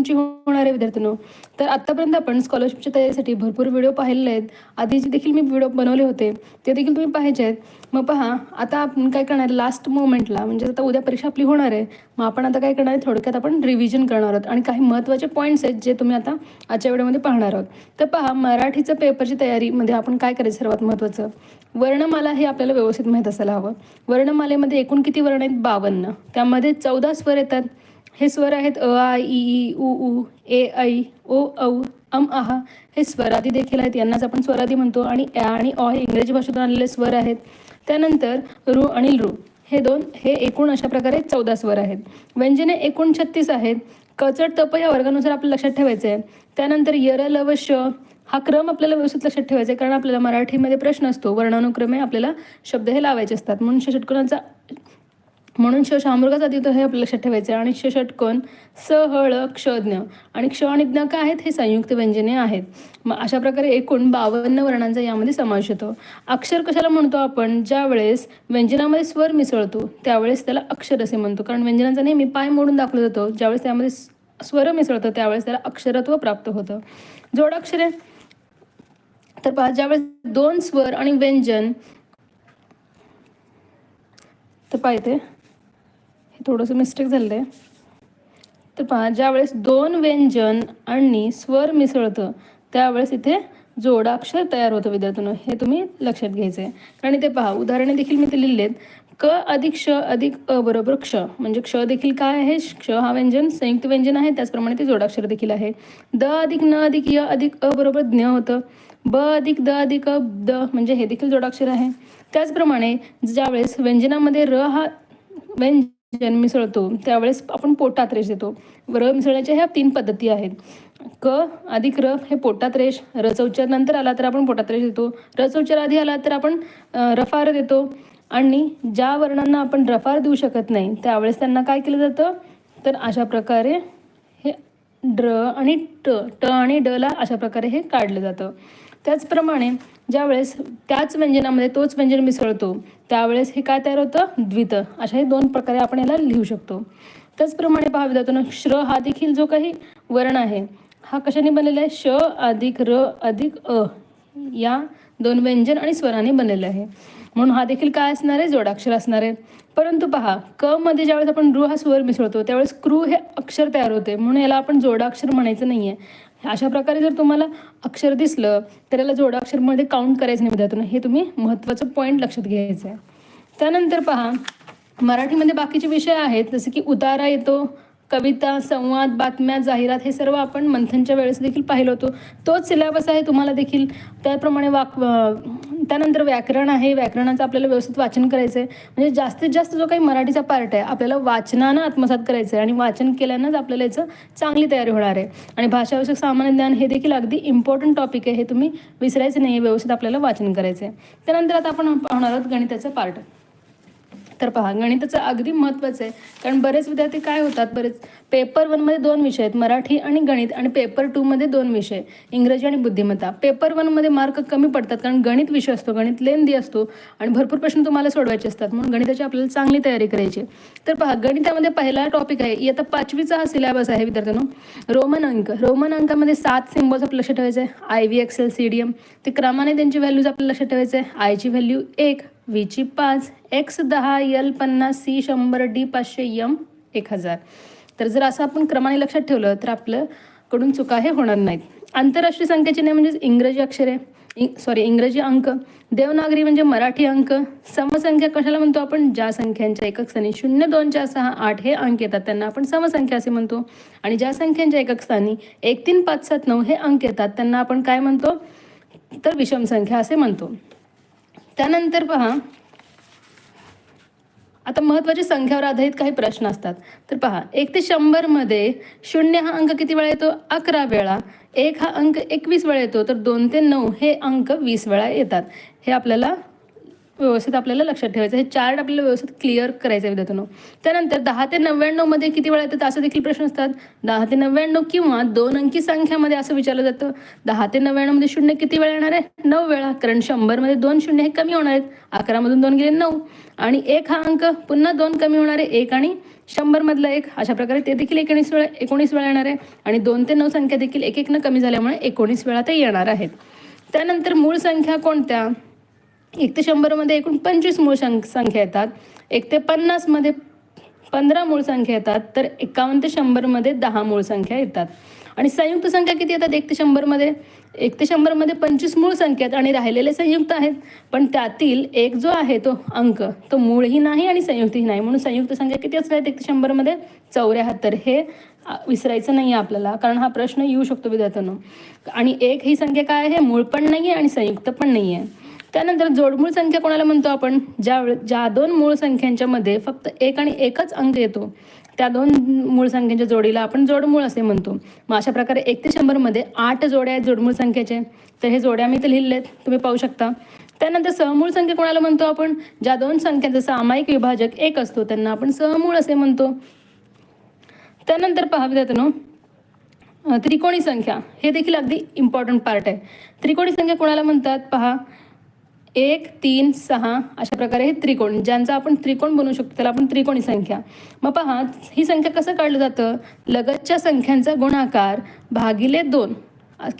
तुमची होणार आहे विद्यार्थ्यांनो. तर आत्तापर्यंत आपण स्कॉलरशिपच्या तयारीसाठी भरपूर व्हिडिओ पाहिलेले आहेत. आधीचे देखील मी व्हिडिओ बनवले होते ते देखील तुम्ही पाहायचे आहेत. मग पहा आता आपण काय करणार? लास्ट मोमेंटला म्हणजे आता उद्या परीक्षा आपली होणार आहे. मग आपण आता काय करणार? आहे थोडक्यात आपण रिव्हिजन करणार आहोत. आणि काही महत्त्वाचे पॉईंट्स आहेत जे तुम्ही आता आजच्या व्हिडिओमध्ये पाहणार आहोत. तर पहा मराठीचं पेपरची तयारीमध्ये आपण काय करायचं सर्वात महत्त्वाचं? वर्णमाला हे आपल्याला व्यवस्थित माहीत असायला हवं. वर्णमालेमध्ये एकूण किती वर्ण आहेत? बावन्न. त्यामध्ये चौदा स्वर येतात. हे स्वर आहेत अ आ ई उ उ ए ऐ ओ औ अम आहा हे स्वरादी देखील आहेत. यांनाच आपण स्वरादी म्हणतो. आणि ॲ आणि ऑ हे इंग्रजी भाषेतून आलेले स्वर आहेत. त्यानंतर रु आणि लृ. हे दोन हे एकूण अशा प्रकारे चौदा स्वर आहेत. व्यंजने एकूण छत्तीस आहेत कचड तप या वर्गानुसार आपल्याला लक्षात ठेवायचं आहे त्यानंतर यर लव श हा क्रम आपल्याला व्यवस्थित लक्षात ठेवायचा आहे कारण आपल्याला मराठीमध्ये प्रश्न असतो. वर्णानुक्रमे आपल्याला शब्द हे लावायचे असतात. म्हणून ष षटकोनाचा म्हणून श शामृगाचा आधी हे आपल्या लक्षात ठेवायचं आहे. आणि श षटकोन स हळ क्षज्ञ आणि क्ष आणि ज्ञ काय आहेत? हे संयुक्त व्यंजने आहेत. मग अशा प्रकारे एकूण बावन्न वर्णांचा यामध्ये समावेश होतो. अक्षर कशाला म्हणतो आपण? ज्या वेळेस व्यंजनामध्ये स्वर मिसळतो त्यावेळेस त्याला अक्षर असे म्हणतो. कारण व्यंजनाचा नेहमी पाय मोडून दाखवला जातो. ज्यावेळेस त्यामध्ये स्वर मिसळतं त्यावेळेस त्याला अक्षरत्व प्राप्त होतं. जोडाक्षरे तर पहा ज्यावेळेस दोन स्वर आणि व्यंजन तर पाहिजे हे थोडंसं मिस्टेक झालं आहे तर पहा ज्यावेळेस दोन व्यंजन आणि स्वर मिसळतं त्यावेळेस इथे जोडाक्षर तयार होतं विद्यार्थ्यांनो. हे तुम्ही लक्षात घ्यायचं आहे कारण इथे पहा उदाहरणे देखील मी ते लिहिलेत. क अधिक क्ष अधिक अ बरोबर क्ष. म्हणजे क्ष देखील काय आहे? क्ष हा व्यंजन संयुक्त व्यंजन आहे. त्याचप्रमाणे ते जोडाक्षर देखील आहे. द अधिक न अधिक य अधिक अ बरोबर ज्ञ होतं. ब अधिक द अधिक अ द म्हणजे हे देखील जोडाक्षर आहे. त्याचप्रमाणे ज्यावेळेस व्यंजनामध्ये र हा व्यंजन मिसळतो त्यावेळेस आपण पोटात रेष देतो. र मिसळण्याच्या ह्या तीन पद्धती आहेत. क अधिक र हे पोटात रेष रचा उच्चार नंतर आला तर आपण पोटात रेष देतो. रचा आधी आला तर आपण रफार देतो. आणि ज्या वर्णांना आपण रफार देऊ शकत नाही त्यावेळेस त्यांना काय केलं जातं? तर अशा प्रकारे हे ड्र आणि ट ट आणि ड ला अशा प्रकारे हे काढलं जातं. त्याचप्रमाणे ज्यावेळेस त्याच व्यंजनामध्ये तोच व्यंजन मिसळतो त्यावेळेस हे काय तयार होतं? द्वित. अशा हे दोन प्रकारे आपण याला लिहू शकतो. त्याचप्रमाणे पाहावे जातो श्र हा देखील जो काही वर्ण आहे हा कशाने बनलेला आहे? श अधिक र अधिक अ या दोन व्यंजन आणि स्वराने बनलेला आहे. म्हणून हा देखील काय असणार आहे? जोडाक्षर असणार आहे. परंतु पहा क मध्ये ज्यावेळेस आपण रु हा स्वर मिसळतो त्यावेळेस क्रू हे अक्षर तयार होते. म्हणून याला आपण जोडाक्षर म्हणायचं नाही आहे अशा प्रकारे जर तुम्हाला अक्षर दिसलं तर याला जोडाक्षरमध्ये काउंट करायचं नाही विद्यार्थ्यांनो. हे तुम्ही महत्त्वाचं पॉईंट लक्षात घ्यायचं आहे त्यानंतर पहा मराठीमध्ये बाकीचे विषय आहेत जसे की उतारा येतो कविता संवाद बातम्या जाहिरात हे सर्व आपण मंथनच्या वेळेस देखील पाहिलं होतो. तोच सिलेबस आहे तुम्हाला देखील. त्याप्रमाणे वाक त्यानंतर व्याकरण आहे व्याकरणाचं आपल्याला व्यवस्थित वाचन करायचं आहे म्हणजे जास्तीत जास्त जो काही मराठीचा पार्ट आहे आपल्याला वाचनानं आत्मसात करायचं आहे आणि वाचन केल्यानंच आपल्याला याचं चांगली तयारी होणार आहे. आणि भाषाविषयक सामान्य ज्ञान हे देखील अगदी इम्पॉर्टंट टॉपिक आहे हे तुम्ही विसरायचं नाही आहे व्यवस्थित आपल्याला वाचन करायचं आहे त्यानंतर आता आपण पाहणार आहोत गणिताचं पार्ट तर पहा गणिताचं अगदी महत्त्वाचं आहे. कारण बरेच विद्यार्थी काय होतात बरेच पेपर वनमध्ये दोन विषय आहेत मराठी आणि गणित आणि पेपर टूमध्ये दोन विषय इंग्रजी आणि बुद्धिमत्ता. पेपर वनमध्ये मार्क कमी पडतात कारण गणित विषय असतो गणित लेंदी असतो आणि भरपूर प्रश्न तुम्हाला सोडवायचे असतात म्हणून गणिताची आपल्याला चांगली तयारी करायची तर पहा गणितामध्ये पहिला टॉपिक आहे आता पाचवीचा हा सिलेबस आहे विद्यार्थ्यांनो. रोमन अंक. रोमन अंकामध्ये सात सिम्बॉल्स आपल्या लक्षात ठेवायचं आहे. I V excel C D M ते क्रमाने त्यांची व्हॅल्यूज आपल्याला लक्षात ठेवायचं आहे. आयची व्हॅल्यू एक व्हीची पाच एक्स दहा यल पन्नास सी शंभर डी पाचशे यम एक हजार. तर जर असं आपण क्रमाने लक्षात ठेवलं तर आपल्याकडून चुका हे होणार नाहीत. आंतरराष्ट्रीय संख्येचे नाही म्हणजेच इंग्रजी अक्षरे सॉरी इंग्रजी अंक. देवनागरी म्हणजे मराठी अंक. समसंख्या कशाला म्हणतो आपण? ज्या संख्यांच्या एकक स्थानी शून्य दोन चार सहा आठ हे अंक येतात त्यांना आपण समसंख्या असे म्हणतो. आणि ज्या संख्यांच्या एकक स्थानी एक तीन पाच सात नऊ हे अंक येतात त्यांना आपण काय म्हणतो? तर विषम संख्या असे म्हणतो. त्यानंतर पहा. आता महत्त्वाच्या संख्यावर आधारित काही प्रश्न असतात. तर पहा एक ते शंभरमध्ये शून्य हा अंक किती वेळा येतो? अकरा वेळा. एक हा अंक एकवीस वेळा येतो. तर दोन ते नऊ हे अंक वीस वेळा येतात. हे आपल्याला व्यवस्थित आपल्याला लक्षात ठेवायचं हे चार्ट आपल्याला व्यवस्थित क्लिअर करायचं आहे विद्यार्थ्यांनो. त्यानंतर दहा ते नव्याण्णवमध्ये किती वेळा येतात? असं देखील प्रश्न असतात. दहा ते नव्याण्णव किंवा दोन अंकी संख्यामध्ये असं विचारलं जातं. दहा ते नव्याण्णवमध्ये शून्य किती वेळा येणार आहे? नऊ वेळा. कारण शंभरमध्ये दोन शून्य हे कमी होणार आहेत. अकरामधून दोन गेले नऊ. आणि एक हा अंक पुन्हा दोन कमी होणार आहे. एक आणि शंभरमधलं एक. अशा प्रकारे ते देखील एकोणीस वेळा एकोणीस वेळा येणार आहे. आणि दोन ते नऊ संख्या देखील एक एकनं कमी झाल्यामुळे एकोणीस वेळा ते येणार आहेत. त्यानंतर मूळ संख्या कोणत्या? एक ते शंभरमध्ये एकूण पंचवीस मूळ सं संख्या येतात. एक ते पन्नासमध्ये पंधरा मूळ संख्या येतात तर एकावन्न ते शंभरमध्ये दहा मूळ संख्या येतात. आणि संयुक्त संख्या किती येतात? एक ते शंभरमध्ये एक ते शंभरमध्ये पंचवीस मूळ संख्या आहेत आणि राहिलेले संयुक्त आहेत. पण त्यातील एक जो आहे तो अंक तो मूळही नाही आणि संयुक्तही नाही. म्हणून संयुक्त संख्या किती असणार आहेत? एक ते शंभरमध्ये चौऱ्याहत्तर. हे विसरायचं नाही आहे आपल्याला कारण हा प्रश्न येऊ शकतो विद्यार्थ्यांना. आणि एक ही संख्या काय आहे? मूळ पण नाही आहे आणि संयुक्त पण नाही आहे त्यानंतर जोडमूळ संख्या कोणाला म्हणतो आपण? ज्या ज्या दोन मूळ संख्यांच्या मध्ये फक्त एक आणि एकच अंक येतो त्या दोन मूळ संख्यांच्या जोडीला आपण जोडमूळ असे म्हणतो. मग अशा प्रकारे एक ते शंभरमध्ये आठ जोड्या आहेत जोडमूळ संख्येचे. तर हे जोड्या मी इथे लिहिलेत तुम्ही पाहू शकता. त्यानंतर सहमूळ संख्या कोणाला म्हणतो आपण? ज्या दोन संख्यांचा सामायिक विभाजक एक असतो त्यांना आपण सहमूळ असे म्हणतो. त्यानंतर पहा विद्यार्थ्यांनो त्रिकोणी संख्या. हे देखील अगदी इम्पॉर्टंट पार्ट आहे. त्रिकोणी संख्या कोणाला म्हणतात? पहा एक तीन सहा अशा प्रकारे हे त्रिकोण ज्यांचा आपण त्रिकोण बनवू शकतो त्याला आपण त्रिकोणी संख्या. मग पहा ही संख्या कसं काढलं जातं? लगतच्या संख्यांचा गुणाकार भागिले दोन.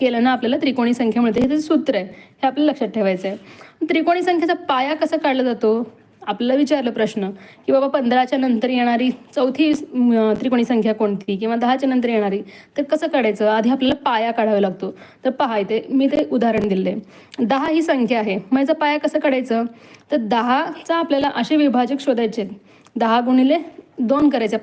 केलं ना आपल्याला? त्रिकोणी संख्या मिळते. हे त्याचं सूत्र आहे. हे आपल्याला लक्षात ठेवायचं आहे त्रिकोणी संख्येचा पाया कसा काढला जातो? आपल्याला विचारलं प्रश्न की बाबा पंधराच्या नंतर येणारी चौथी त्रिकोणी संख्या कोणती किंवा दहाच्या नंतर येणारी तर कसं काढायचं? आधी आपल्याला पाया काढावा लागतो. तर पहा इथे मी ते उदाहरण दिले दहा ही संख्या आहे. मग याचा पाया कसं काढायचं? तर दहाचा आपल्याला असे विभाजक शोधायचे दहा गुणिले दोन करायचे.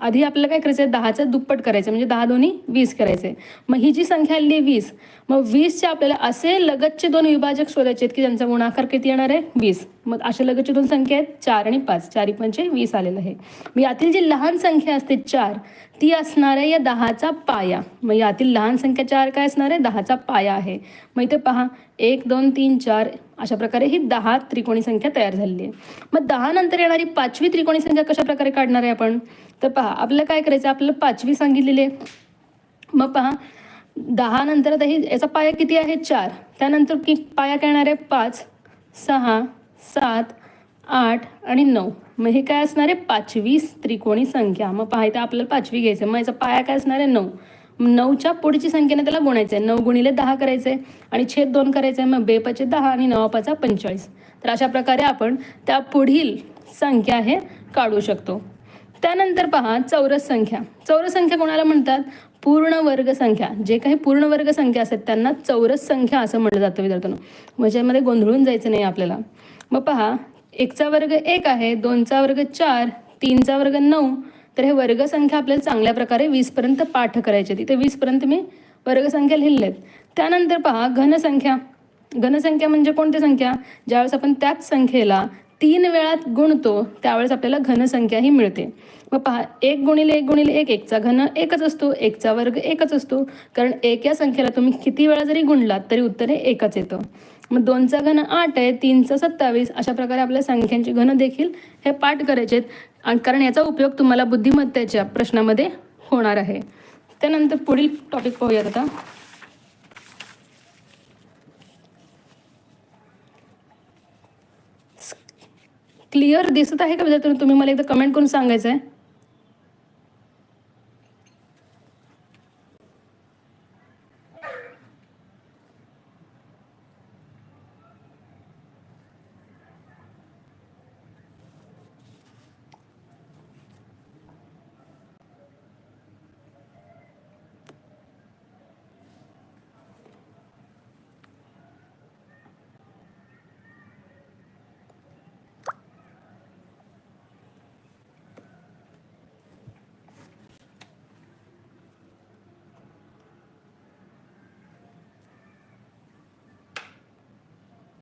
आधी आपल्याला काय करायचं आहे दहाचं दुप्पट करायचं म्हणजे दहा दोन्ही वीस करायचे मग ही जी संख्या आली आहे वीस मग वीसचे आपल्याला असे लगतचे दोन विभाजक शोधायचे आहेत की ज्यांचा गुणाकार किती येणार आहे? वीस. मग अशा लगतचे दोन संख्या आहेत चार आणि पाच. चारी पंचे म्हणजे वीस आलेलं आहे. मग यातील जी लहान संख्या असते चार ती असणार आहे या दहाचा पाया. मग यातील लहान संख्या चार काय असणार आहे? दहाचा पाया आहे. मग इथे पहा एक दोन तीन चार अशा प्रकारे ही दहा त्रिकोणी संख्या तयार झालेली आहे. मग दहा नंतर येणारी पाचवी त्रिकोणी संख्या कशा प्रकारे काढणार आहे आपण? तर पहा आपल्याला काय करायचं आपल्याला पाचवी सांगितलेली आहे. मग पहा दहा नंतर आता ही याचा पाया किती आहे? चार. त्यानंतर की पाया काय येणार आहे? पाच सहा सात आठ आणि नऊ. मग हे काय असणार आहे? पाचवी त्रिकोणी संख्या. मग पहा इथं आपल्याला पाचवी घ्यायचं आहे. मग याचा पाया काय असणार आहे? नऊ. नऊच्या पुढची संख्येने त्याला गुणायचं आहे नऊ गुणिले दहा करायचं आहे आणि छेद दोन करायचं आहे मग बेपाचे दहा आणि नवापाचा पंचेचाळीस. तर अशा प्रकारे आपण त्या पुढील संख्या हे काढू शकतो. त्यानंतर पहा चौरस संख्या. चौरस संख्या कोणाला म्हणतात? पूर्ण वर्ग संख्या. जे काही पूर्ण वर्ग संख्या असतात त्यांना चौरस संख्या असं म्हटलं जातं विद्यार्थ्यांनो. म्हणजे यामध्ये गोंधळून जायचं नाही आपल्याला. मग पहा एकचा वर्ग एक आहे दोनचा वर्ग चार तीनचा वर्ग नऊ तर हे वर्गसंख्या आपल्याला चांगल्या प्रकारे वीसपर्यंत पाठ करायचे तिथे वीसपर्यंत मी वर्गसंख्या लिहिलेत. त्यानंतर पहा घनसंख्या. घनसंख्या म्हणजे कोणती संख्या? ज्यावेळेस आपण त्याच संख्येला तीन वेळात गुणतो त्यावेळेस आपल्याला घनसंख्या ही मिळते. मग पहा एक गुणिले एक गुणिले एक एकचा घन एकच असतो एकचा वर्ग एकच असतो. कारण एक या संख्येला तुम्ही किती वेळा जरी गुणलात तरी उत्तर हे एकच येतं. मग दोनचा घन आठ आहे तीनचा सत्तावीस अशा प्रकारे आपल्या संख्यांची घन देखील हे पाठ करायचे आहेत. आणि कारण याचा उपयोग तुम्हाला बुद्धिमत्तेच्या प्रश्नामध्ये होणार आहे. त्यानंतर पुढील टॉपिक पाहूयात आता. क्लिअर दिसत आहे का विद्यार्थ्यांना? तुम्ही मला एकदा कमेंट करून सांगायचं आहे